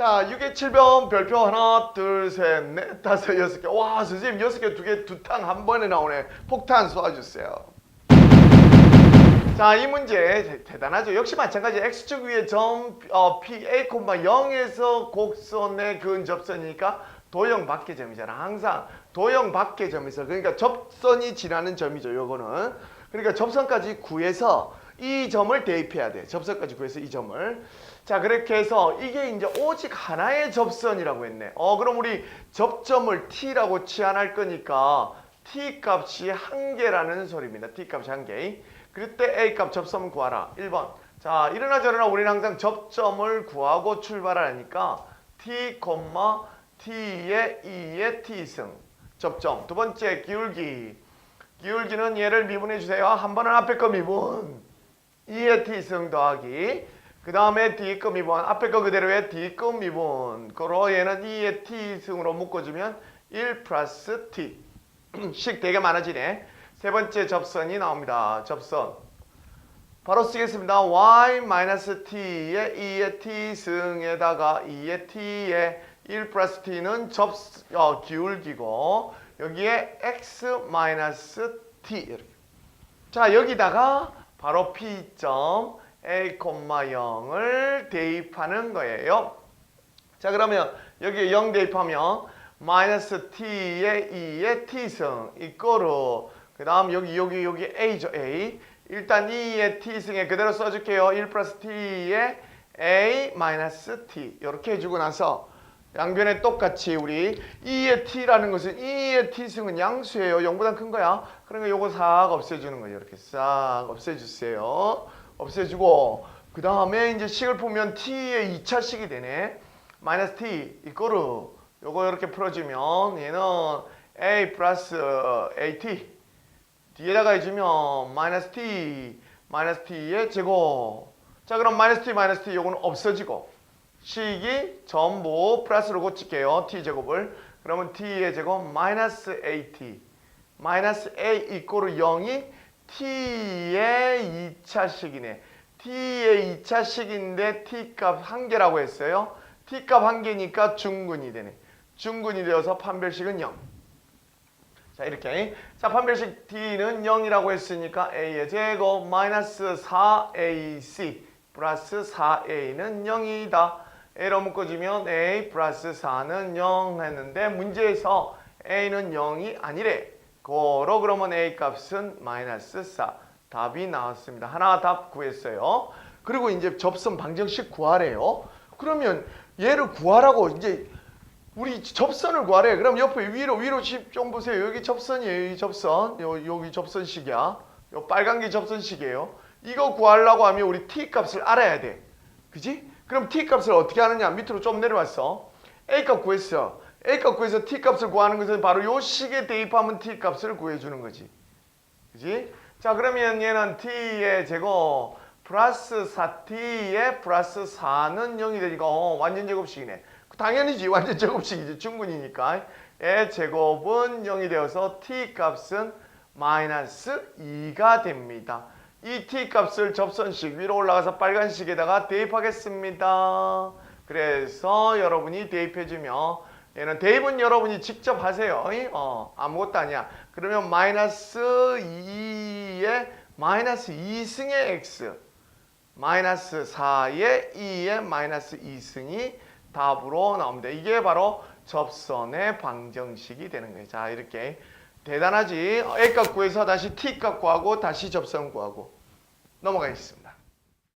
자, 6의 7변 별표 하나, 둘, 셋, 넷, 다섯, 여섯 개. 와, 선생님 여섯 개, 두 개, 두 탕 한 번에 나오네. 폭탄 쏘아주세요. 자, 이 문제 대- 대단하죠. 역시 마찬가지. x축 위에 점 어, p a, 0에서 곡선의 근접선이니까 도형 밖의 점이잖아. 항상 도형 밖의 점에서 그러니까 접선이 지나는 점이죠. 요거는 그러니까 접선까지 구해서 이 점을 대입해야 돼. 접선까지 구해서 이 점을. 자, 그렇게 해서 이게 이제 오직 하나의 접선이라고 했네. 어, 그럼 우리 접점을 t라고 치환할 거니까 t 값이 한 개라는 소리입니다. t 값이 한 개. 그럴 때 a 값 접점 구하라. 1번. 자, 이러나 저러나 우리는 항상 접점을 구하고 출발하니까 t, t의 2의 t승. 접점. 두 번째 기울기. 기울기는 얘를 미분해 주세요. 한 번은 앞에 거 미분. 2의 t승 더하기. 그 다음에 뒤거 미분. 앞에 거 그대로의 뒤거 미분. 그로 얘는 2의 t승으로 묶어주면 1 플러스 t. 식 되게 많아지네. 세 번째 접선이 나옵니다. 접선. 바로 쓰겠습니다. y 마이너스 t의 2의 t 승에다가 2의 t의 1 플러스 t는 접 어, 기울기고 여기에 x 마이너스 t 이렇게. 자 여기다가 바로 p.점 a, 0을 대입하는 거예요. 자 그러면 여기에 0 대입하면 마이너스 t의 2의 t승 이거로. 그 다음 여기 여기 여기 a죠 a. 일단 2의 t승에 그대로 써줄게요. 1 플러스 t의 a 마이너스 t. 이렇게 해주고 나서 양변에 똑같이 우리 2의 t라는 것은 2의 t승은 양수예요. 0보다 큰 거야. 그러니까 요거 싹 없애주는 거예요. 이렇게 싹 없애주세요. 없애주고 그 다음에 이제 식을 보면 t의 2차식이 되네. 마이너스 t 이거로 요거 이렇게 풀어주면 얘는 a 플러스 at 뒤에다가 해주면 마이너스 t 마이너스 t의 제곱. 자 그럼 마이너스 t 마이너스 t 요거는 없어지고 식이 전부 플러스로 고칠게요. T 제곱을. 그러면 t의 제곱 마이너스 at 마이너스 a 이꼬르 0이 t의 2차식이네. T의 2차식인데 t 값 한 개라고 했어요. T 값 한 개니까 중근이 되네. 중근이 되어서 판별식은 0 자 이렇게. 자 판별식 t는 0이라고 했으니까 a의 제곱 마이너스 4ac 플러스 4a는 0이다 a로 묶어주면 a 플러스 4는 0 했는데 문제에서 a는 0이 아니래 고로 그러면 a 값은 마이너스 4 답이 나왔습니다 하나 답 구했어요 그리고 이제 접선 방정식 구하래요 그러면 얘를 구하라고 이제 우리 접선을 구하래. 그럼 옆에 위로 위로 집좀 보세요. 여기 접선이에요. 이 접선. 요 여기 접선식이야. 요 빨간 게 접선식이에요. 이거 구하려고 하면 우리 t 값을 알아야 돼. 그지? 그럼 t 값을 어떻게 하느냐? 밑으로 좀 내려왔어. a 값 구했어. a 값 구해서 t 값을 구하는 것은 바로 요 식에 대입하면 t 값을 구해 주는 거지. 그지? 자, 그러면 얘는 t의 제곱 플러스 4t의 플러스 4는 0이 되니까 어, 완전 제곱식이네. 당연히지 완전 제곱식이지 충분히니까 의 제곱은 0이 되어서 t 값은 마이너스 2가 됩니다. 이 t 값을 접선식 위로 올라가서 빨간식에다가 대입하겠습니다. 그래서 여러분이 대입해주면 얘는 대입은 여러분이 직접 하세요. 어, 아무것도 아니야. 그러면 마이너스 2의 마이너스 2승의 x 마이너스 4의 2의 마이너스 2승이 답으로 나옵니다. 이게 바로 접선의 방정식이 되는 거예요. 자, 이렇게 대단하지. A값 구해서 다시 T값 구하고 다시 접선 구하고 넘어가겠습니다.